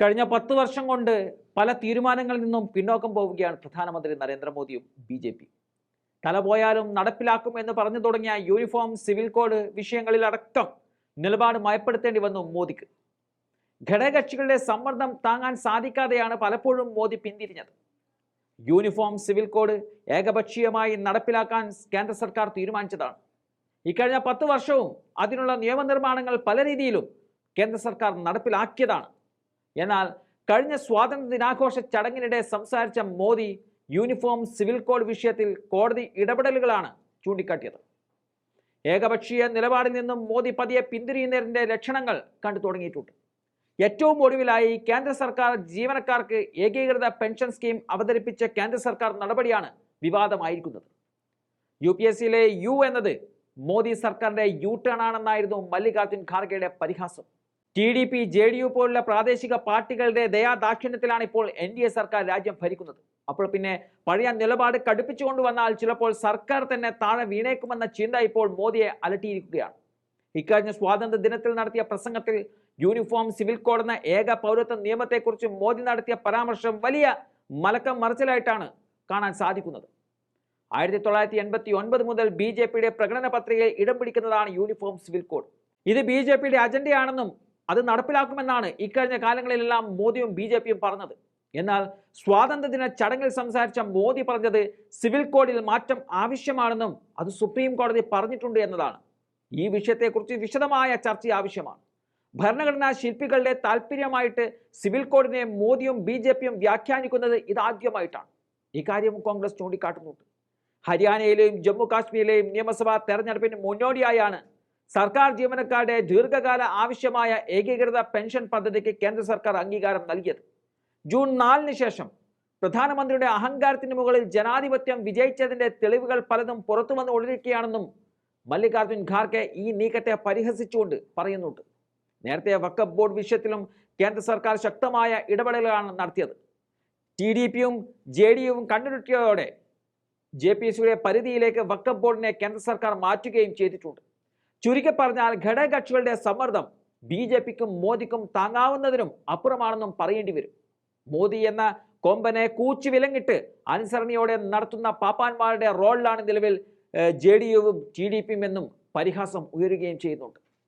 കഴിഞ്ഞ പത്ത് വർഷം കൊണ്ട് പല തീരുമാനങ്ങളിൽ നിന്നും പിന്നോക്കം പോവുകയാണ് പ്രധാനമന്ത്രി നരേന്ദ്രമോദിയും ബി ജെ പി. തല പോയാലും നടപ്പിലാക്കും എന്ന് പറഞ്ഞു തുടങ്ങിയ യൂണിഫോം സിവിൽ കോഡ് വിഷയങ്ങളിലടക്കം നിലപാട് മയപ്പെടുത്തേണ്ടി വന്നു മോദിക്ക്. ഘടകകക്ഷികളുടെ സമ്മർദ്ദം താങ്ങാൻ സാധിക്കാതെയാണ് പലപ്പോഴും മോദി പിന്തിരിഞ്ഞത്. യൂണിഫോം സിവിൽ കോഡ് ഏകപക്ഷീയമായി നടപ്പിലാക്കാൻ കേന്ദ്ര സർക്കാർ തീരുമാനിച്ചതാണ്. ഇക്കഴിഞ്ഞ പത്ത് വർഷവും അതിനുള്ള നിയമനിർമ്മാണങ്ങൾ പല രീതിയിലും കേന്ദ്ര സർക്കാർ നടപ്പിലാക്കിയതാണ്. എന്നാൽ കഴിഞ്ഞ സ്വാതന്ത്ര്യ ദിനാഘോഷ ചടങ്ങിനിടെ സംസാരിച്ച മോദി യൂണിഫോം സിവിൽ കോഡ് വിഷയത്തിൽ കോടതി ഇടപെടലുകളാണ് ചൂണ്ടിക്കാട്ടിയത്. ഏകപക്ഷീയ നിലപാടിൽ നിന്നും മോദി പതിയെ പിന്തിരിയുന്നതിന്റെ ലക്ഷണങ്ങൾ കണ്ടു തുടങ്ങിയിട്ടുണ്ട്. ഏറ്റവും ഒടുവിലായി കേന്ദ്ര സർക്കാർ ജീവനക്കാർക്ക് ഏകീകൃത പെൻഷൻ സ്കീം അവതരിപ്പിച്ച കേന്ദ്ര സർക്കാർ നടപടിയാണ് വിവാദമായിരിക്കുന്നത്. യു പി എസ് സിയിലെ യു എന്നത് മോദി സർക്കാരിന്റെ യു ടേൺ ആണെന്നായിരുന്നു മല്ലികാർജുൻ ഖാർഗെയുടെ പരിഹാസം. T D P J D U പോലുള്ള പ്രാദേശിക പാർട്ടികളുടെ ദയാദാക്ഷിണ്യത്തിലാണ് ഇപ്പോൾ എൻ ഡി എ സർക്കാർ രാജ്യം ഭരിക്കുന്നത്. അപ്പോൾ പിന്നെ പഴയ നിലപാട് കടുപ്പിച്ചുകൊണ്ട് വന്നാൽ ചിലപ്പോൾ സർക്കാർ തന്നെ താഴെ വീണേക്കുമെന്ന ചിന്ത ഇപ്പോൾ മോദിയെ അലട്ടിയിരിക്കുകയാണ്. ഇക്കഴിഞ്ഞ സ്വാതന്ത്ര്യ ദിനത്തിൽ നടത്തിയ പ്രസംഗത്തിൽ യൂണിഫോം സിവിൽ കോഡ് എന്ന ഏക പൗരത്വ നിയമത്തെക്കുറിച്ച് മോദി നടത്തിയ പരാമർശം വലിയ മലക്കം മറിച്ചിലായിട്ടാണ് കാണാൻ സാധിക്കുന്നത്. ആയിരത്തി തൊള്ളായിരത്തി എൺപത്തി ഒൻപത് മുതൽ ബി ജെ പിയുടെ പ്രകടന പത്രികയിൽ ഇടം പിടിക്കുന്നതാണ് യൂണിഫോം സിവിൽ കോഡ്. ഇത് ബി ജെ പിയുടെ അജണ്ടയാണെന്നും അത് നടപ്പിലാക്കുമെന്നാണ് ഇക്കഴിഞ്ഞ കാലങ്ങളിലെല്ലാം മോദിയും ബി ജെ പിയും പറഞ്ഞത്. എന്നാൽ സ്വാതന്ത്ര്യദിന ചടങ്ങിൽ സംസാരിച്ച മോദി പറഞ്ഞത് സിവിൽ കോഡിൽ മാറ്റം ആവശ്യമാണെന്നും അത് സുപ്രീം കോടതി പറഞ്ഞിട്ടുണ്ട് എന്നതാണ്. ഈ വിഷയത്തെക്കുറിച്ച് വിശദമായ ചർച്ച ആവശ്യമാണ്. ഭരണഘടനാ ശില്പികളുടെ താല്പര്യമായിട്ട് സിവിൽ കോഡിനെ മോദിയും ബി ജെ പിയും വ്യാഖ്യാനിക്കുന്നത് ഇതാദ്യമായിട്ടാണ്. ഇക്കാര്യം കോൺഗ്രസ് ചൂണ്ടിക്കാട്ടുന്നുണ്ട്. ഹരിയാനയിലെയും ജമ്മു കാശ്മീരിലെയും നിയമസഭാ തെരഞ്ഞെടുപ്പിന് മുന്നോടിയായാണ് സർക്കാർ ജീവനക്കാരുടെ ദീർഘകാല ആവശ്യമായ ഏകീകൃത പെൻഷൻ പദ്ധതിക്ക് കേന്ദ്ര സർക്കാർ അംഗീകാരം നൽകിയത്. ജൂൺ നാലിന് ശേഷം പ്രധാനമന്ത്രിയുടെ അഹങ്കാരത്തിന് മുകളിൽ ജനാധിപത്യം വിജയിച്ചതിന്റെ തെളിവുകൾ പലതും പുറത്തു വന്ന് ഒളിരിക്കുകയാണെന്നും മല്ലികാർജുൻ ഖാർഗെ ഈ നീക്കത്തെ പരിഹസിച്ചുകൊണ്ട് പറയുന്നുണ്ട്. നേരത്തെ വക്കഫ് ബോർഡ് വിഷയത്തിലും കേന്ദ്ര സർക്കാർ ശക്തമായ ഇടപെടലുകളാണ് നടത്തിയത്. ടി ഡി പിയും ജെ ഡി യുവും കണ്ടുരുട്ടിയതോടെ ജെ പി എസ് പരിധിയിലേക്ക് വക്കഫ് ബോർഡിനെ കേന്ദ്ര സർക്കാർ മാറ്റുകയും ചെയ്തിട്ടുണ്ട്. ചുരുക്കി പറഞ്ഞാൽ ഘടകകക്ഷികളുടെ സമ്മർദ്ദം ബി ജെ പിക്കും മോദിക്കും താങ്ങാവുന്നതിനും അപ്പുറമാണെന്നും പറയേണ്ടി വരും. മോദി എന്ന കൊമ്പനെ കൂച്ചു വിലങ്ങിട്ട് അനുസരണയോടെ നടത്തുന്ന പാപ്പാന്മാരുടെ റോളിലാണ് നിലവിൽ ജെ ഡി യുവും ടി ഡി പിയും എന്നും പരിഹാസം ഉയരുകയും ചെയ്യുന്നുണ്ട്.